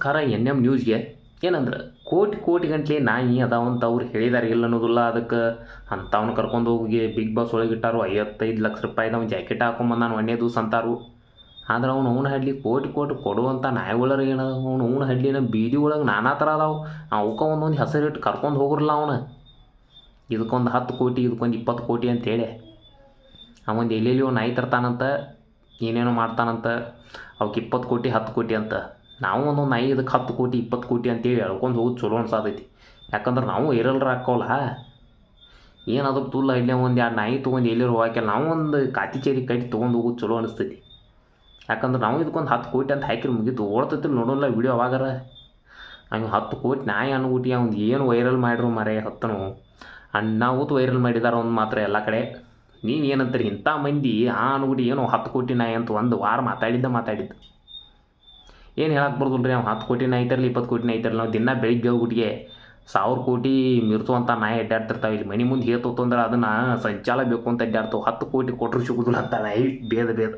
ನಮಸ್ಕಾರ N M ನ್ಯೂಸ್ಗೆ. ಏನಂದ್ರೆ, ಕೋಟಿ ಕೋಟಿ ಗಂಟ್ಲೆ ನಾಯಿ ಅದಾವಂತ ಅವ್ರು ಹೇಳಿದಾರೆ ಇಲ್ಲ ಅನ್ನೋದಿಲ್ಲ. ಅದಕ್ಕೆ ಅಂಥವ್ನ ಕರ್ಕೊಂಡು ಹೋಗಿ ಬಿಗ್ ಬಾಸ್ ಒಳಗೆ ಇಟ್ಟಾರು. ಐವತ್ತೈದು ಲಕ್ಷ ರೂಪಾಯಿದವ ಜಾಕೆಟ್ ಹಾಕೊಂಬಂದಾನ ಒಂದೇ ದಿವ್ಸ ಅಂತಾರು. ಆದ್ರೆ ಅವ್ನು ಅವ್ನ ಹಡ್ಲಿ ಕೋಟಿ ಕೋಟಿ ಕೊಡುವಂಥ ನಾಯಿಗಳರ ಏನು? ಅವ್ನು ಅವ್ನ ಹಡ್ಲಿನ ಬೀದಿ ಒಳಗೆ ನಾನಾ ಥರ ಅದಾವು. ಅವಕ್ಕೆ ಒಂದೊಂದು ಹೆಸರಿಟ್ಟು ಕರ್ಕೊಂಡು ಹೋಗ್ರಲ್ಲ ಅವನು? ಇದಕ್ಕೊಂದು ಹತ್ತು ಕೋಟಿ, ಇದಕ್ಕೊಂದು ಇಪ್ಪತ್ತು ಕೋಟಿ ಅಂತೇಳಿ ಅವೊಂದು ಎಲ್ಲೆಲ್ಲಿಯೋ ನಾಯಿ ತರ್ತಾನಂತ, ಏನೇನೋ ಮಾಡ್ತಾನಂತ ಅವಕ್ಕೆ ಇಪ್ಪತ್ತು ಕೋಟಿ, ಹತ್ತು ಕೋಟಿ ಅಂತ. ನಾವು ಒಂದು ನಾಯಿ ಇದಕ್ಕೆ ಹತ್ತು ಕೋಟಿ, ಇಪ್ಪತ್ತು ಕೋಟಿ ಅಂತೇಳಿ ಹೇಳ್ಕೊಂಡು ಹೋಗೋದು ಚಲೋ ಅನ್ಸಾತೈತಿ. ಯಾಕಂದ್ರೆ ನಾವು ಏರಲ್ರ ಹಾಕೋಲ್ಲ. ಏನಾದ್ರು ತುಲ್ಲ ಇಲ್ಲೇ ಒಂದು ಎರಡು ನಾಯಿ ತೊಗೊಂಡು ಎಲ್ಲಿರೋ ಹಾಕಿಲ್ಲ ನಾವು ಒಂದು ಕಾತಿ ಚೇರಿ ಕಟ್ಟಿ ತೊಗೊಂಡು ಹೋಗೋದು ಚಲೋ ಅನಿಸ್ತೈತಿ. ಯಾಕಂದ್ರೆ ನಾವು ಇದಕ್ಕೊಂದು ಹತ್ತು ಕೋಟಿ ಅಂತ ಹಾಕಿರಿ ಮುಗಿತು. ಓಡ್ತೈತಿ ನೋಡೋಲ್ಲ ವಿಡಿಯೋ ಅವಾಗಾರ. ಹಂಗೆ ಹತ್ತು ಕೋಟಿ ನಾಯಿ ಅನ್ಬಿಟ್ಟು ಅವ್ನು ಏನು ವೈರಲ್ ಮಾಡಿರು ಮರೆ ಹತ್ತನು. ಅಣ್ಣಾವತ್ತು ವೈರಲ್ ಮಾಡಿದಾರ ಒಂದು ಮಾತ್ರ ಎಲ್ಲ ಕಡೆ. ನೀನು ಏನಂತೀರಿ? ಇಂಥ ಮಂದಿ ಆ ಅನ್ಬಿಟ್ಟು ಏನೋ ಹತ್ತು ಕೋಟಿ ನಾಯಿ ಅಂತ ಒಂದು ವಾರ ಮಾತಾಡಿದ್ದ ಮಾತಾಡಿದ್ದು. ಏನು ಹೇಳಕ್ಕೆ ಬರ್ದಿಲ್ಲ ರೀ ಅವ್ನು ಹತ್ತು ಕೋಟಿ ನಾಯಿ ತರಲಿ ಇಪ್ಪತ್ತು ಕೋಟಿ ನಾಯಿ ತರಲಿ ನಾವು ದಿನ ಬೆಳಿಗ್ಗೆ ಹೋಗ್ಬಿಟ್ಟಿಗೆ ಸಾವಿರ ಕೋಟಿ ಮಿರ್ಸುವಂಥ ನಾಯಿ ಅಡ್ಡಾಡ್ತಿರ್ತಾವೆ. ಇಲ್ಲಿ ಮನೆ ಮುಂದೆ ಹೇತೋತು ಅಂದ್ರೆ ಅದನ್ನು ಸಂಚಾಲ ಬೇಕು ಅಂತ ಅಡ್ಡಾಡ್ತಾವೆ. ಹತ್ತು ಕೋಟಿ ಕೊಟ್ಟರು ಸಿಗುದಿಲ್ಲ ಅಂತ ನಾಯಿ ಬೇದ ಬೇದ